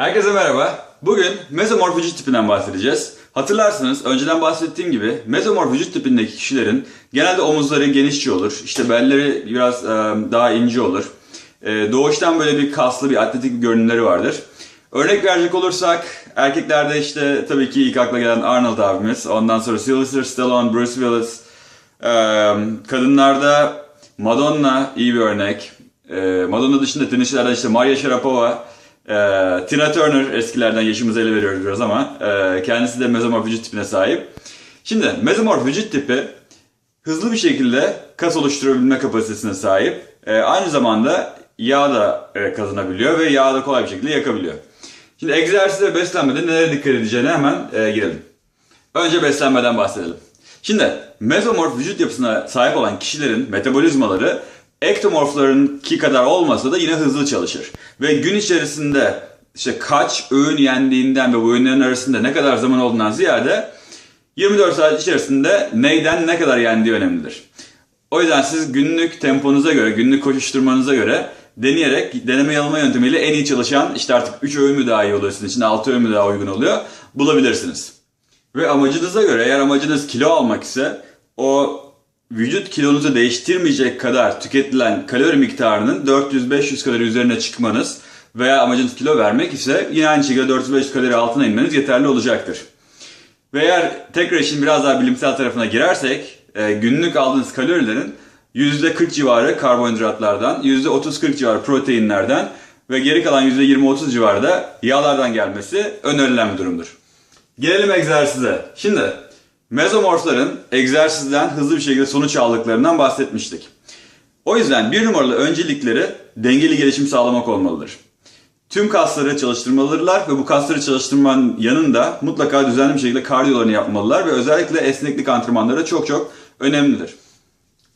Herkese merhaba. Bugün mezomorf vücut tipinden bahsedeceğiz. Hatırlarsınız önceden bahsettiğim gibi mezomorf vücut tipindeki kişilerin genelde omuzları genişçe olur. İşte belleri biraz e, daha ince olur. E, doğuştan böyle bir kaslı bir atletik bir görünümleri vardır. Örnek verecek olursak erkeklerde işte tabii ki ilk akla gelen Arnold abimiz. Ondan sonra Sylvester Stallone, Bruce Willis. E, kadınlarda Madonna iyi bir örnek. Madonna dışında tenisçilerde işte Maria Sharapova, e, Tina Turner eskilerden yaşımızı ele veriyoruz biraz ama e, kendisi de mezomorf tipine sahip. Şimdi mezomorf tipi hızlı bir şekilde kas oluşturabilme kapasitesine sahip. E, aynı zamanda yağ da e, kazanabiliyor ve yağ da kolay bir şekilde yakabiliyor. Şimdi egzersiz ve beslenmede nelere dikkat edeceğine hemen e, girelim. Önce beslenmeden bahsedelim. Şimdi mezomorf vücut yapısına sahip olan kişilerin metabolizmaları ektomorflarınki kadar olmasa da yine hızlı çalışır. Ve gün içerisinde işte kaç öğün yendiğinden ve bu öğünlerin arasında ne kadar zaman olduğundan ziyade 24 saat içerisinde neyden ne kadar yendiği önemlidir. O yüzden siz günlük temponuza göre, günlük koşuşturmanıza göre deneyerek deneme yanılma yöntemiyle en iyi çalışan işte artık 3 öğün mü daha iyi oluyor sizin için 6 öğün mü daha uygun oluyor bulabilirsiniz. Ve amacınıza göre eğer amacınız kilo almak ise o vücut kilonuzu değiştirmeyecek kadar tüketilen kalori miktarının 400-500 kalori üzerine çıkmanız veya amacınız kilo vermek ise yine aynı şekilde 400-500 kalori altına inmeniz yeterli olacaktır. Ve eğer tekrar işin biraz daha bilimsel tarafına girersek e, günlük aldığınız kalorilerin %40 civarı karbonhidratlardan, %30-40 civarı proteinlerden ve geri kalan %20-30 civarı da yağlardan gelmesi önerilen bir durumdur. Gelelim egzersize. Şimdi mezomorfların egzersizden hızlı bir şekilde sonuç aldıklarından bahsetmiştik. O yüzden bir numaralı öncelikleri dengeli gelişim sağlamak olmalıdır. Tüm kasları çalıştırmalıdırlar ve bu kasları çalıştırmanın yanında mutlaka düzenli bir şekilde kardiyolarını yapmalılar ve özellikle esneklik antrenmanları çok çok önemlidir.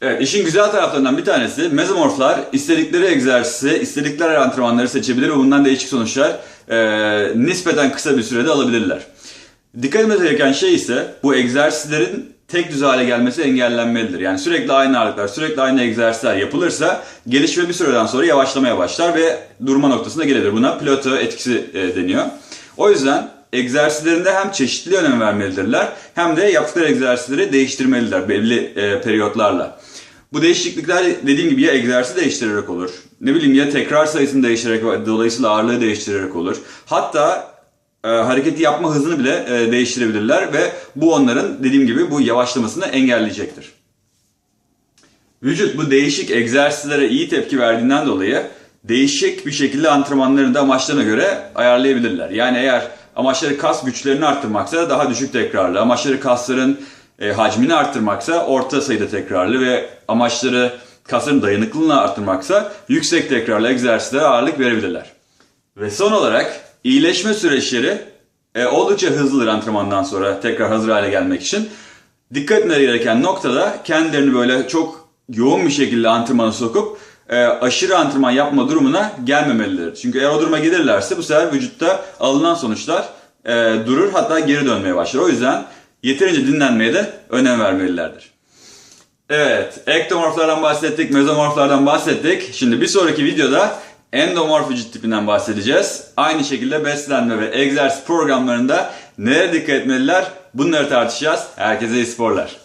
Evet, işin güzel taraflarından bir tanesi mezomorflar istedikleri egzersizi, istedikleri antrenmanları seçebilir ve bundan değişik sonuçlar e, nispeten kısa bir sürede alabilirler. Dikkat etmemiz gereken şey ise bu egzersizlerin tek düze hale gelmesi engellenmelidir. Yani sürekli aynı ağırlıklar, sürekli aynı egzersizler yapılırsa gelişme bir süreden sonra yavaşlamaya başlar ve durma noktasına gelebilir. Buna plato etkisi e, deniyor. O yüzden egzersizlerinde hem çeşitli önem vermelidirler hem de yaptıkları egzersizleri değiştirmeliler belli e, periyotlarla. Bu değişiklikler dediğim gibi ya egzersiz değiştirerek olur. Ne bileyim ya tekrar sayısını değiştirerek dolayısıyla ağırlığı değiştirerek olur. Hatta e, hareketi yapma hızını bile e, değiştirebilirler ve bu onların dediğim gibi bu yavaşlamasını engelleyecektir. Vücut bu değişik egzersizlere iyi tepki verdiğinden dolayı değişik bir şekilde antrenmanlarını da amaçlarına göre ayarlayabilirler. Yani eğer amaçları kas güçlerini arttırmaksa daha düşük tekrarlı, amaçları kasların e, hacmini arttırmaksa orta sayıda tekrarlı ve amaçları kasların dayanıklılığını arttırmaksa yüksek tekrarlı egzersizlere ağırlık verebilirler. Ve son olarak iyileşme süreçleri e, oldukça hızlıdır antrenmandan sonra tekrar hazır hale gelmek için. Dikkat etmeleri gereken noktada kendilerini böyle çok yoğun bir şekilde antrenmana sokup e, aşırı antrenman yapma durumuna gelmemelidir. Çünkü eğer o duruma gelirlerse bu sefer vücutta alınan sonuçlar e, durur hatta geri dönmeye başlar. O yüzden yeterince dinlenmeye de önem vermelilerdir. Evet, ektomorflardan bahsettik, mezomorflardan bahsettik. Şimdi bir sonraki videoda endomorf vücut tipinden bahsedeceğiz. Aynı şekilde beslenme ve egzersiz programlarında nereye dikkat etmeliler bunları tartışacağız. Herkese iyi sporlar.